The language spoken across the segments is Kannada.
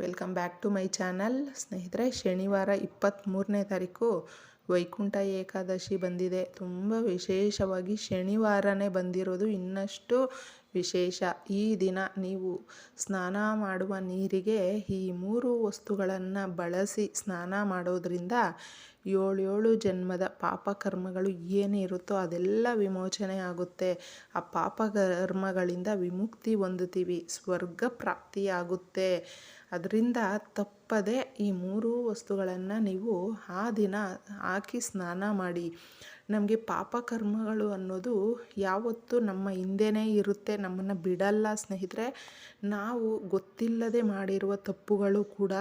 Welcome back to my channel. ಸ್ನೇಹಿತರೆ, ಶನಿವಾರ ಇಪ್ಪತ್ತ್ಮೂರನೇ ತಾರೀಕು ವೈಕುಂಠ ಏಕಾದಶಿ ಬಂದಿದೆ. ತುಂಬ ವಿಶೇಷವಾಗಿ ಶನಿವಾರನೇ ಬಂದಿರೋದು ಇನ್ನಷ್ಟು ವಿಶೇಷ. ಈ ದಿನ ನೀವು ಸ್ನಾನ ಮಾಡುವ ನೀರಿಗೆ ಈ ಮೂರು ವಸ್ತುಗಳನ್ನು ಬಳಸಿ ಸ್ನಾನ ಮಾಡೋದ್ರಿಂದ ಏಳೇಳು ಜನ್ಮದ ಪಾಪಕರ್ಮಗಳು ಏನಿರುತ್ತೋ ಅದೆಲ್ಲ ವಿಮೋಚನೆ ಆಗುತ್ತೆ. ಆ ಪಾಪಕರ್ಮಗಳಿಂದ ವಿಮುಕ್ತಿ ಹೊಂದುತ್ತೀವಿ. ಸ್ವರ್ಗ ಪ್ರಾಪ್ತಿಯಾಗುತ್ತೆ. ಅದರಿಂದ ತಪ್ಪದೆ ಈ ಮೂರೂ ವಸ್ತುಗಳನ್ನು ನೀವು ಆ ದಿನ ಹಾಕಿ ಸ್ನಾನ ಮಾಡಿ. ನಮಗೆ ಪಾಪ ಕರ್ಮಗಳು ಅನ್ನೋದು ಯಾವತ್ತೂ ನಮ್ಮ ಹಿಂದೆನೇ ಇರುತ್ತೆ, ನಮ್ಮನ್ನು ಬಿಡಲ್ಲ ಸ್ನೇಹಿತರೆ. ನಾವು ಗೊತ್ತಿಲ್ಲದೆ ಮಾಡಿರುವ ತಪ್ಪುಗಳು ಕೂಡ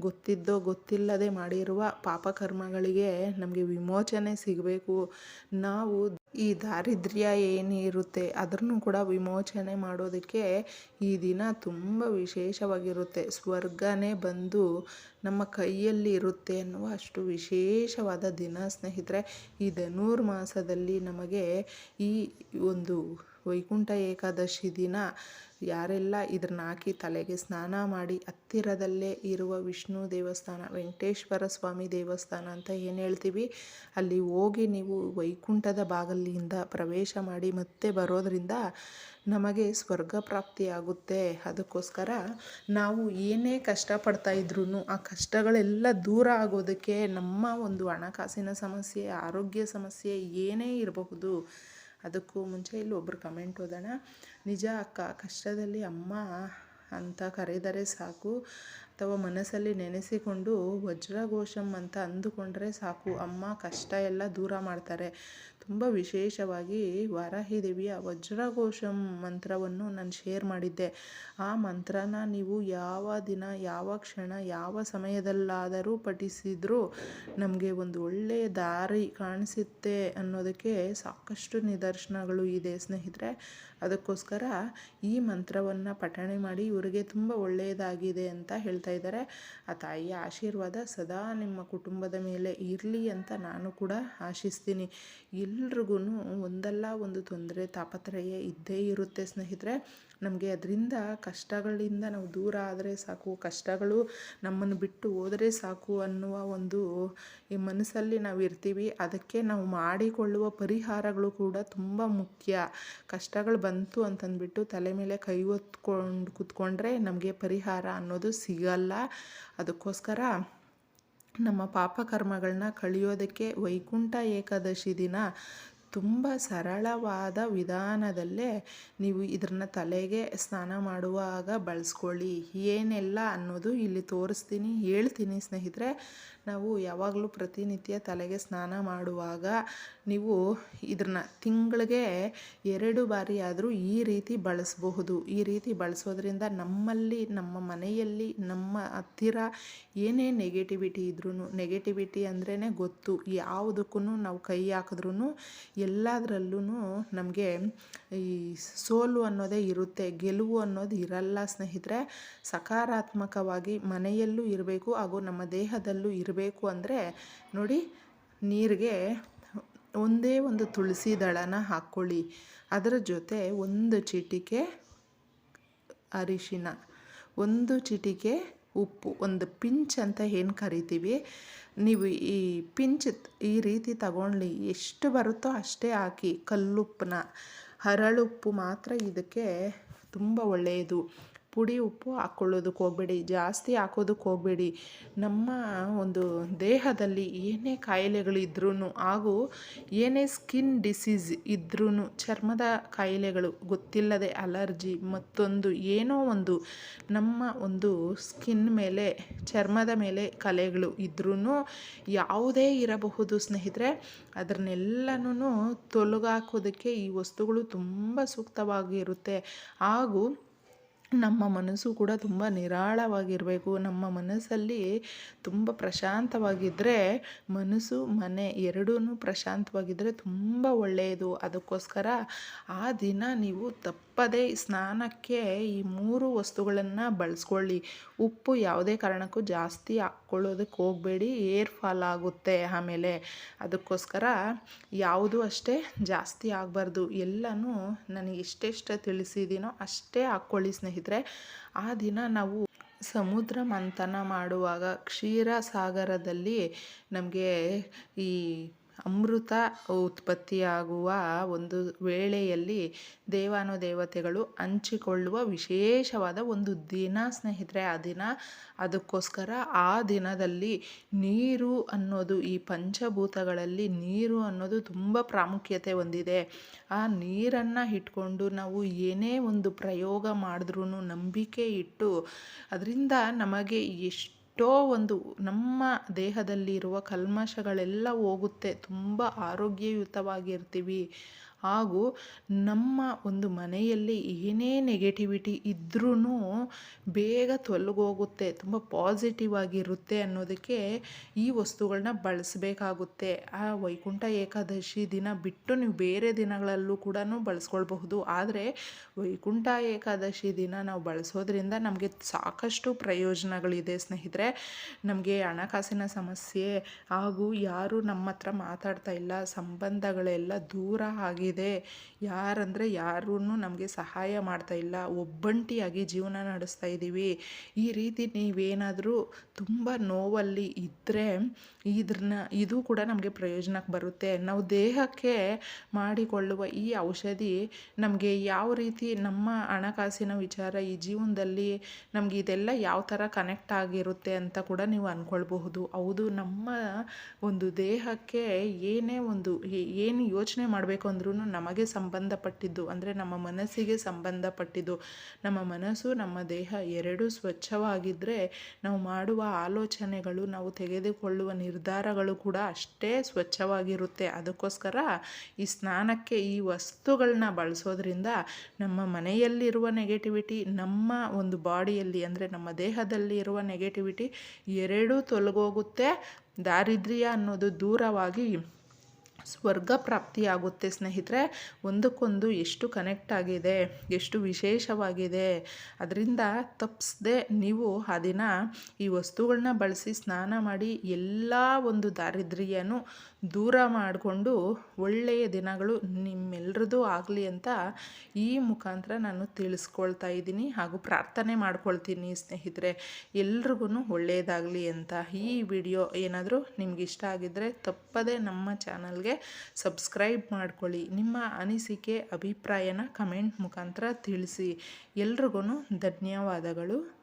ಗೊತ್ತಿದ್ದೋ, ಗೊತ್ತಿಲ್ಲದೆ ಮಾಡಿರುವ ಪಾಪಕರ್ಮಗಳಿಗೆ ನಮಗೆ ವಿಮೋಚನೆ ಸಿಗಬೇಕು. ನಾವು ಈ ದಾರಿದ್ರ್ಯ ಏನಿರುತ್ತೆ ಅದನ್ನು ಕೂಡ ವಿಮೋಚನೆ ಮಾಡೋದಕ್ಕೆ ಈ ದಿನ ತುಂಬ ವಿಶೇಷವಾಗಿರುತ್ತೆ. ಸ್ವರ್ಗನೇ ಬಂದು ನಮ್ಮ ಕೈಯಲ್ಲಿ ಇರುತ್ತೆ ಅನ್ನುವ ಅಷ್ಟು ವಿಶೇಷವಾದ ದಿನ ಸ್ನೇಹಿತರೆ. ಈ ಧನುರ್ಮಾಸದಲ್ಲಿ ನಮಗೆ ಈ ಒಂದು ವೈಕುಂಠ ಏಕಾದಶಿ ದಿನ ಯಾರೆಲ್ಲ ಇದನ್ನ ಹಾಕಿ ತಲೆಗೆ ಸ್ನಾನ ಮಾಡಿ ಹತ್ತಿರದಲ್ಲೇ ಇರುವ ವಿಷ್ಣು ದೇವಸ್ಥಾನ, ವೆಂಕಟೇಶ್ವರ ಸ್ವಾಮಿ ದೇವಸ್ಥಾನ ಅಂತ ಏನು ಹೇಳ್ತೀವಿ? ಅಲ್ಲಿ ಹೋಗಿ ನೀವು ವೈಕುಂಠದ ಬಾಗಲಿಯಿಂದ ಪ್ರವೇಶ ಮಾಡಿ ಮತ್ತೆ ಬರೋದರಿಂದ ನಮಗೆ ಸ್ವರ್ಗ ಪ್ರಾಪ್ತಿಯಾಗುತ್ತೆ. ಅದಕ್ಕೋಸ್ಕರ ನಾವು ಏನೇ ಕಷ್ಟಪಡ್ತಾ ಇದ್ರೂ ಆ ಕಷ್ಟಗಳೆಲ್ಲ ದೂರ ಆಗೋದಕ್ಕೆ ನಮ್ಮ ಒಂದು ಹಣಕಾಸಿನ ಸಮಸ್ಯೆ, ಆರೋಗ್ಯ ಸಮಸ್ಯೆ ಏನೇ ಇರಬಹುದು ಅದಕ್ಕೂ ಮುಂಚೆ ಇಲ್ಲಿ ಒಬ್ಬರು ಕಮೆಂಟ್ ಓದೋಣ. ನಿಜ ಅಕ್ಕ, ಕಷ್ಟದಲ್ಲಿ ಅಮ್ಮ ಅಂತ ಕರೆದರೆ ಸಾಕು. ಅಥವಾ ಮನಸ್ಸಲ್ಲಿ ನೆನೆಸಿಕೊಂಡು ವಜ್ರಘೋಷಂ ಅಂತ ಅಂದುಕೊಂಡ್ರೆ ಸಾಕು. ಅಮ್ಮ ಕಷ್ಟ ಎಲ್ಲ ದೂರ ಮಾಡ್ತಾರೆ. ತುಂಬ ವಿಶೇಷವಾಗಿ ವಾರಾಹಿ ದೇವಿಯ ವಜ್ರಘೋಷಂ ಮಂತ್ರವನ್ನು ನಾನು ಶೇರ್ ಮಾಡಿದ್ದೆ. ಆ ಮಂತ್ರನ ನೀವು ಯಾವ ದಿನ, ಯಾವ ಕ್ಷಣ, ಯಾವ ಸಮಯದಲ್ಲಾದರೂ ಪಠಿಸಿದರೂ ನಮಗೆ ಒಂದು ಒಳ್ಳೆಯ ದಾರಿ ಕಾಣಿಸುತ್ತೆ ಅನ್ನೋದಕ್ಕೆ ಸಾಕಷ್ಟು ನಿದರ್ಶನಗಳು ಇದೆ ಸ್ನೇಹಿತರೆ. ಅದಕ್ಕೋಸ್ಕರ ಈ ಮಂತ್ರವನ್ನು ಪಠಣೆ ಮಾಡಿ ಇವರಿಗೆ ತುಂಬ ಒಳ್ಳೆಯದಾಗಿದೆ ಅಂತ ಹೇಳ್ತಾ ಇದ್ದಾರೆ. ಆ ತಾಯಿಯ ಆಶೀರ್ವಾದ ಸದಾ ನಿಮ್ಮ ಕುಟುಂಬದ ಮೇಲೆ ಇರಲಿ ಅಂತ ನಾನು ಕೂಡ ಆಶಿಸ್ತೀನಿ. ಎಲ್ರಿಗೂ ಒಂದಲ್ಲ ಒಂದು ತೊಂದರೆ, ತಾಪತ್ರಯ ಇದ್ದೇ ಇರುತ್ತೆ ಸ್ನೇಹಿತರೆ. ನಮಗೆ ಅದರಿಂದ ಕಷ್ಟಗಳಿಂದ ನಾವು ದೂರ ಆದರೆ ಸಾಕು, ಕಷ್ಟಗಳು ನಮ್ಮನ್ನು ಬಿಟ್ಟು ಹೋದರೆ ಸಾಕು ಅನ್ನುವ ಒಂದು ಈ ಮನಸ್ಸಲ್ಲಿ ನಾವು ಇರ್ತೀವಿ. ಅದಕ್ಕೆ ನಾವು ಮಾಡಿಕೊಳ್ಳುವ ಪರಿಹಾರಗಳು ಕೂಡ ತುಂಬ ಮುಖ್ಯ. ಕಷ್ಟಗಳು ಬಂತು ಅಂತಂದ್ಬಿಟ್ಟು ತಲೆ ಮೇಲೆ ಕೈ ಹೊತ್ಕೊಂಡು ಕೂತ್ಕೊಂಡ್ರೆ ನಮಗೆ ಪರಿಹಾರ ಅನ್ನೋದು ಸಿಗಲ್ಲ. ಅದಕ್ಕೋಸ್ಕರ ನಮ್ಮ ಪಾಪಕರ್ಮಗಳನ್ನ ಕಳೆಯೋದಕ್ಕೆ ವೈಕುಂಠ ಏಕಾದಶಿ ದಿನ ತುಂಬ ಸರಳವಾದ ವಿಧಾನದಲ್ಲೇ ನೀವು ಇದನ್ನು ತಲೆಗೆ ಸ್ನಾನ ಮಾಡುವಾಗ ಬಳಸ್ಕೊಳ್ಳಿ. ಏನೆಲ್ಲ ಅನ್ನೋದು ಇಲ್ಲಿ ತೋರಿಸ್ತೀನಿ, ಹೇಳ್ತೀನಿ ಸ್ನೇಹಿತರೆ. ನಾವು ಯಾವಾಗಲೂ ಪ್ರತಿನಿತ್ಯ ತಲೆಗೆ ಸ್ನಾನ ಮಾಡುವಾಗ ನೀವು ಇದನ್ನ ತಿಂಗಳಿಗೆ ಎರಡು ಬಾರಿ ಆದರೂ ಈ ರೀತಿ ಬಳಸಬಹುದು. ಈ ರೀತಿ ಬಳಸೋದ್ರಿಂದ ನಮ್ಮಲ್ಲಿ, ನಮ್ಮ ಮನೆಯಲ್ಲಿ, ನಮ್ಮ ಹತ್ತಿರ ಏನೇ ನೆಗೆಟಿವಿಟಿ ಇದ್ರೂ ನೆಗೆಟಿವಿಟಿ ಅಂದ್ರೇ ಗೊತ್ತು. ಯಾವುದಕ್ಕೂ ನಾವು ಕೈ ಹಾಕಿದ್ರೂ ಎಲ್ಲದರಲ್ಲೂ ನಮಗೆ ಈ ಸೋಲು ಅನ್ನೋದೇ ಇರುತ್ತೆ. ಗೆಲುವು ಅನ್ನೋದು ಇರಲ್ಲ ಸ್ನೇಹಿತರೆ. ಸಕಾರಾತ್ಮಕವಾಗಿ ಮನೆಯಲ್ಲೂ ಇರಬೇಕು ಹಾಗೂ ನಮ್ಮ ದೇಹದಲ್ಲೂ ಇರಬೇಕು. ಅಂದರೆ ನೋಡಿ ನೀರಿಗೆ ಒಂದೇ ಒಂದು ತುಳಸಿ ದಳನ ಹಾಕ್ಕೊಳ್ಳಿ ಅದರ ಜೊತೆ ಒಂದು ಚಿಟಿಕೆ ಅರಿಶಿನ, ಒಂದು ಚಿಟಿಕೆ ಉಪ್ಪು, ಒಂದು ಪಿಂಚ್ ಅಂತ ಏನು ಕರಿತೀವಿ, ನೀವು ಈ ಪಿಂಚ್ ಈ ರೀತಿ ತಗೊಳ್ಳಿ ಎಷ್ಟು ಬರುತ್ತೋ ಅಷ್ಟೇ ಹಾಕಿ. ಕಲ್ಲುಪ್ಪನ್ನ, ಹರಳುಪ್ಪು ಮಾತ್ರ ಇದಕ್ಕೆ ತುಂಬ ಒಳ್ಳೆಯದು. ಪುಡಿ ಉಪ್ಪು ಹಾಕ್ಕೊಳ್ಳೋದಕ್ಕೆ ಹೋಗಬೇಡಿ, ಜಾಸ್ತಿ ಹಾಕೋದಕ್ಕೆ ಹೋಗಬೇಡಿ. ನಮ್ಮ ಒಂದು ದೇಹದಲ್ಲಿ ಏನೇ ಕಾಯಿಲೆಗಳಿದ್ರೂ ಹಾಗೂ ಏನೇ ಸ್ಕಿನ್ ಡಿಸೀಸ್ ಇದ್ರೂ ಚರ್ಮದ ಕಾಯಿಲೆಗಳು, ಗೊತ್ತಿಲ್ಲದೆ ಅಲರ್ಜಿ ಮತ್ತೊಂದು ಏನೋ ಒಂದು ನಮ್ಮ ಒಂದು ಸ್ಕಿನ್ ಮೇಲೆ, ಚರ್ಮದ ಮೇಲೆ ಕಲೆಗಳು ಇದ್ರೂ ಯಾವುದೇ ಇರಬಹುದು ಸ್ನೇಹಿತರೆ. ಅದನ್ನೆಲ್ಲನೂ ತೊಲಗಾಕೋದಕ್ಕೆ ಈ ವಸ್ತುಗಳು ತುಂಬ ಸೂಕ್ತವಾಗಿರುತ್ತೆ. ಹಾಗೂ ನಮ್ಮ ಮನಸ್ಸು ಕೂಡ ತುಂಬ ನಿರಾಳವಾಗಿರಬೇಕು. ನಮ್ಮ ಮನಸ್ಸಲ್ಲಿ ತುಂಬ ಪ್ರಶಾಂತವಾಗಿದ್ದರೆ ಮನಸ್ಸು, ಮನೆ ಎರಡೂ ಪ್ರಶಾಂತವಾಗಿದ್ದರೆ ತುಂಬ ಒಳ್ಳೆಯದು. ಅದಕ್ಕೋಸ್ಕರ ಆ ದಿನ ನೀವು ತಪ್ಪದೇ ಸ್ನಾನಕ್ಕೆ ಈ ಮೂರು ವಸ್ತುಗಳನ್ನು ಬಳಸ್ಕೊಳ್ಳಿ. ಉಪ್ಪು ಯಾವುದೇ ಕಾರಣಕ್ಕೂ ಜಾಸ್ತಿ ಹಾಕ್ಕೊಳ್ಳೋದಕ್ಕೆ ಹೋಗಬೇಡಿ. ಏರ್ ಫಾಲ್ ಆಗುತ್ತೆ ಆಮೇಲೆ. ಅದಕ್ಕೋಸ್ಕರ ಯಾವುದು ಅಷ್ಟೇ ಜಾಸ್ತಿ ಆಗಬಾರ್ದು. ಎಲ್ಲನೂ ನನಗೆ ಎಷ್ಟೆಷ್ಟು ತಿಳಿಸಿದ್ದೀನೋ ಅಷ್ಟೇ ಹಾಕ್ಕೊಳ್ಳಿ ಸ್ನೇಹಿತರೆ. ಆ ದಿನ ನಾವು ಸಮುದ್ರ ಮಂಥನ ಮಾಡುವಾಗ ಕ್ಷೀರಸಾಗರದಲ್ಲಿ ನಮಗೆ ಈ ಅಮೃತ ಉತ್ಪತ್ತಿಯಾಗುವ ಒಂದು ವೇಳೆಯಲ್ಲಿ ದೇವಾನುದೇವತೆಗಳು ಹಂಚಿಕೊಳ್ಳುವ ವಿಶೇಷವಾದ ಒಂದು ದಿನ, ಸ್ನೇಹಿತರೆ. ಆ ದಿನ, ಅದಕ್ಕೋಸ್ಕರ ಆ ದಿನದಲ್ಲಿ ನೀರು ಅನ್ನೋದು, ಈ ಪಂಚಭೂತಗಳಲ್ಲಿ ನೀರು ಅನ್ನೋದು ತುಂಬ ಪ್ರಾಮುಖ್ಯತೆ ಹೊಂದಿದೆ. ಆ ನೀರನ್ನು ಇಟ್ಕೊಂಡು ನಾವು ಏನೇ ಒಂದು ಪ್ರಯೋಗ ಮಾಡಿದ್ರೂ ನಂಬಿಕೆ ಇಟ್ಟು, ಅದರಿಂದ ನಮಗೆ ಎಷ್ಟು ಎಷ್ಟೋ ಒಂದು ನಮ್ಮ ದೇಹದಲ್ಲಿರುವ ಕಲ್ಮಶಗಳೆಲ್ಲ ಹೋಗುತ್ತೆ. ತುಂಬ ಆರೋಗ್ಯಯುತವಾಗಿರ್ತೀವಿ. ಹಾಗೂ ನಮ್ಮ ಒಂದು ಮನೆಯಲ್ಲಿ ಏನೇ ನೆಗೆಟಿವಿಟಿ ಇದ್ರೂ ಬೇಗ ತೊಲಗೋಗುತ್ತೆ, ತುಂಬ ಪಾಸಿಟಿವ್ ಆಗಿರುತ್ತೆ ಅನ್ನೋದಕ್ಕೆ ಈ ವಸ್ತುಗಳನ್ನ ಬಳಸಬೇಕಾಗುತ್ತೆ. ಆ ವೈಕುಂಠ ಏಕಾದಶಿ ದಿನ ಬಿಟ್ಟು ನೀವು ಬೇರೆ ದಿನಗಳಲ್ಲೂ ಕೂಡ ಬಳಸ್ಕೊಳ್ಬಹುದು. ಆದರೆ ವೈಕುಂಠ ಏಕಾದಶಿ ದಿನ ನಾವು ಬಳಸೋದ್ರಿಂದ ನಮಗೆ ಸಾಕಷ್ಟು ಪ್ರಯೋಜನಗಳಿದೆ ಸ್ನೇಹಿತರೆ. ನಮಗೆ ಹಣಕಾಸಿನ ಸಮಸ್ಯೆ ಹಾಗೂ ಯಾರು ನಮ್ಮ ಹತ್ರ ಮಾತಾಡ್ತಾ ಇಲ್ಲ, ಸಂಬಂಧಗಳೆಲ್ಲ ದೂರ ಆಗಿ ಇದೆ. ಯಾರಂದರೆ ಯಾರೂ ನಮಗೆ ಸಹಾಯ ಮಾಡ್ತಾ ಇಲ್ಲ. ಒಬ್ಬಂಟಿಯಾಗಿ ಜೀವನ ನಡೆಸ್ತಾ ಇದ್ದೀವಿ ಈ ರೀತಿ ನೀವೇನಾದರೂ ತುಂಬ ನೋವಲ್ಲಿ ಇದ್ದರೆ ಇದ್ರನ್ನ, ಇದು ಕೂಡ ನಮಗೆ ಪ್ರಯೋಜನಕ್ಕೆ ಬರುತ್ತೆ. ನಾವು ದೇಹಕ್ಕೆ ಮಾಡಿಕೊಳ್ಳುವ ಈ ಔಷಧಿ ನಮಗೆ ಯಾವ ರೀತಿ ನಮ್ಮ ಹಣಕಾಸಿನ ವಿಚಾರ, ಈ ಜೀವನದಲ್ಲಿ ನಮಗೆ ಇದೆಲ್ಲ ಯಾವ ಥರ ಕನೆಕ್ಟ್ ಆಗಿರುತ್ತೆ ಅಂತ ಕೂಡ ನೀವು ಅಂದ್ಕೊಳ್ಬಹುದು ಹೌದು, ನಮ್ಮ ಒಂದು ದೇಹಕ್ಕೆ ಏನೇ ಒಂದು ಏನು ಯೋಚನೆ ಮಾಡಬೇಕು ಅಂದ್ರೂ ನಮಗೆ ಸಂಬಂಧಪಟ್ಟಿದ್ದು, ಅಂದರೆ ನಮ್ಮ ಮನಸ್ಸಿಗೆ ಸಂಬಂಧಪಟ್ಟಿದ್ದು, ನಮ್ಮ ಮನಸ್ಸು, ನಮ್ಮ ದೇಹ ಎರಡೂ ಸ್ವಚ್ಛವಾಗಿದ್ದರೆ ನಾವು ಮಾಡುವ ಆಲೋಚನೆಗಳು, ನಾವು ತೆಗೆದುಕೊಳ್ಳುವ ನಿರ್ಧಾರಗಳು ಕೂಡ ಅಷ್ಟೇ ಸ್ವಚ್ಛವಾಗಿರುತ್ತೆ. ಅದಕ್ಕೋಸ್ಕರ ಈ ಸ್ನಾನಕ್ಕೆ ಈ ವಸ್ತುಗಳನ್ನ ಬಳಸೋದ್ರಿಂದ ನಮ್ಮ ಮನೆಯಲ್ಲಿರುವ ನೆಗೆಟಿವಿಟಿ ನಮ್ಮ ಒಂದು ಬಾಡಿಯಲ್ಲಿ, ಅಂದರೆ ನಮ್ಮ ದೇಹದಲ್ಲಿ ಇರುವ ನೆಗೆಟಿವಿಟಿ ಎರಡೂ ತೊಲಗೋಗುತ್ತೆ. ದಾರಿದ್ರ್ಯ ಅನ್ನೋದು ದೂರವಾಗಿ ಸ್ವರ್ಗ ಪ್ರಾಪ್ತಿಯಾಗುತ್ತೆ ಸ್ನೇಹಿತರೆ. ಒಂದಕ್ಕೊಂದು ಎಷ್ಟು ಕನೆಕ್ಟ್ ಆಗಿದೆ, ಎಷ್ಟು ವಿಶೇಷವಾಗಿದೆ, ಅದರಿಂದ ತಪ್ಪಿಸ್ದೆ ನೀವು ಆ ದಿನ ಈ ವಸ್ತುಗಳನ್ನ ಬಳಸಿ ಸ್ನಾನ ಮಾಡಿ ಎಲ್ಲ ಒಂದು ದಾರಿದ್ರ್ಯನು ದೂರ ಮಾಡಿಕೊಂಡು ಒಳ್ಳೆಯ ದಿನಗಳು ನಿಮ್ಮೆಲ್ಲರದ್ದು ಆಗಲಿ ಅಂತ ಈ ಮುಖಾಂತರ ನಾನು ತಿಳಿಸ್ಕೊಳ್ತಾ ಇದ್ದೀನಿ ಹಾಗೂ ಪ್ರಾರ್ಥನೆ ಮಾಡ್ಕೊಳ್ತೀನಿ ಸ್ನೇಹಿತರೆ. ಎಲ್ರಿಗೂ ಒಳ್ಳೆಯದಾಗಲಿ ಅಂತ ಈ ವಿಡಿಯೋ ಏನಾದರೂ ನಿಮ್ಗೆ ಇಷ್ಟ ಆಗಿದ್ದರೆ ತಪ್ಪದೇ ನಮ್ಮ ಚಾನಲ್ಗೆ ಸಬ್ಸ್ಕ್ರೈಬ್ ಮಾಡ್ಕೊಳ್ಳಿ. ನಿಮ್ಮ ಅನಿಸಿಕೆ ಅಭಿಪ್ರಾಯನ ಕಮೆಂಟ್ ಮುಖಾಂತರ ತಿಳಿಸಿ. ಎಲ್ರಿಗೂ ಧನ್ಯವಾದಗಳು.